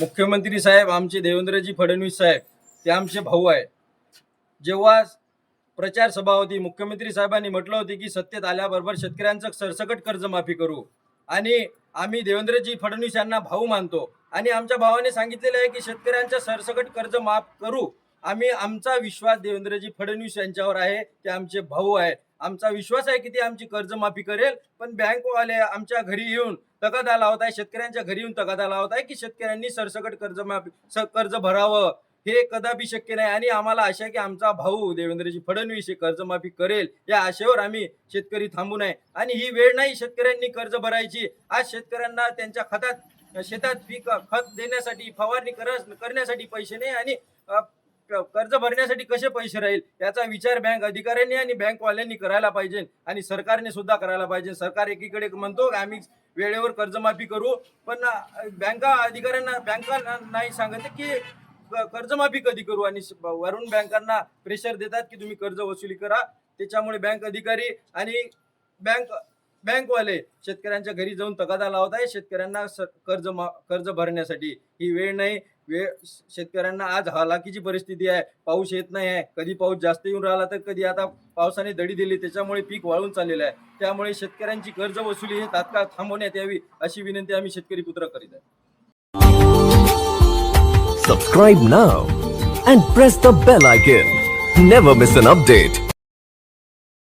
मुख्यमंत्री साहेब आमचे देवेंद्रजी फडणवीस साहेब ते आमचे भाऊ आहे जेव्हा प्रचार सभा होती मुख्यमंत्री साहेबांनी म्हटलं होते की सत्तेत आल्याबरोबर शेतकऱ्यांचं सरसकट कर्जमाफी करू. आणि आम्ही देवेंद्रजी फडणवीस यांना भाऊ मानतो. आणि आमच्या भावाने सांगितलेलं आहे की शेतकऱ्यांचं सरसकट कर्ज माफ करू. आम्ही आमचा विश्वास देवेंद्रजी फडणवीस यांच्यावर आहे ते आमचे भाऊ आहेत. आमचा विश्वास आहे की ते आमची कर्जमाफी करेल. पण बँकवाले आमच्या घरी येऊन तगादा लावत आहे शेतकऱ्यांच्या घरी येऊन तगादा लावत आहे की शेतकऱ्यांनी सरसकट कर्जमाफी कर्ज भरावं. हे कदापि शक्य नाही. आणि आम्हाला आशा की आमचा भाऊ देवेंद्रजी फडणवीस हे कर्जमाफी करेल. या आशेवर आम्ही शेतकरी थांबू नये. आणि ही वेळ नाही शेतकऱ्यांनी कर्ज भरायची. आज शेतकऱ्यांना त्यांच्या खतात शेतात पीक खत देण्यासाठी फवारणी करण्यासाठी पैसे नाही आणि कर्ज भरण्यासाठी कसे पैसे राहील याचा विचार बँक अधिकाऱ्यांनी आणि बँकवाल्यांनी करायला पाहिजे आणि सरकारने सुद्धा करायला पाहिजे. सरकार एकीकडे म्हणतो की आम्ही वेळेवर कर्जमाफी करू पण बँका अधिकाऱ्यांना बँका नाही सांगत की कर्जमाफी कधी करू आणि वरून बँकांना प्रेशर देतात की तुम्ही कर्ज वसुली करा. त्याच्यामुळे बँक अधिकारी आणि बँक बँकवाले शेतकऱ्यांच्या घरी जाऊन तगादा लावत आहे. शेतकऱ्यांना कर्ज कर्ज भरण्यासाठी ही वेळ नाही. वेळ शेतकऱ्यांना आज हालाकीची परिस्थिती आहे. पाऊस येत नाही आहे. कधी पाऊस जास्त येऊन राहिला तर कधी आता पावसाने दडी दिली. त्याच्यामुळे पीक वाळून चाललेलं आहे. त्यामुळे शेतकऱ्यांची कर्ज वसुली हे तात्काळ थांबवण्यात यावी अशी विनंती आम्ही शेतकरी पुत्र करीत आहे. Subscribe now and press the bell icon. Never miss an update.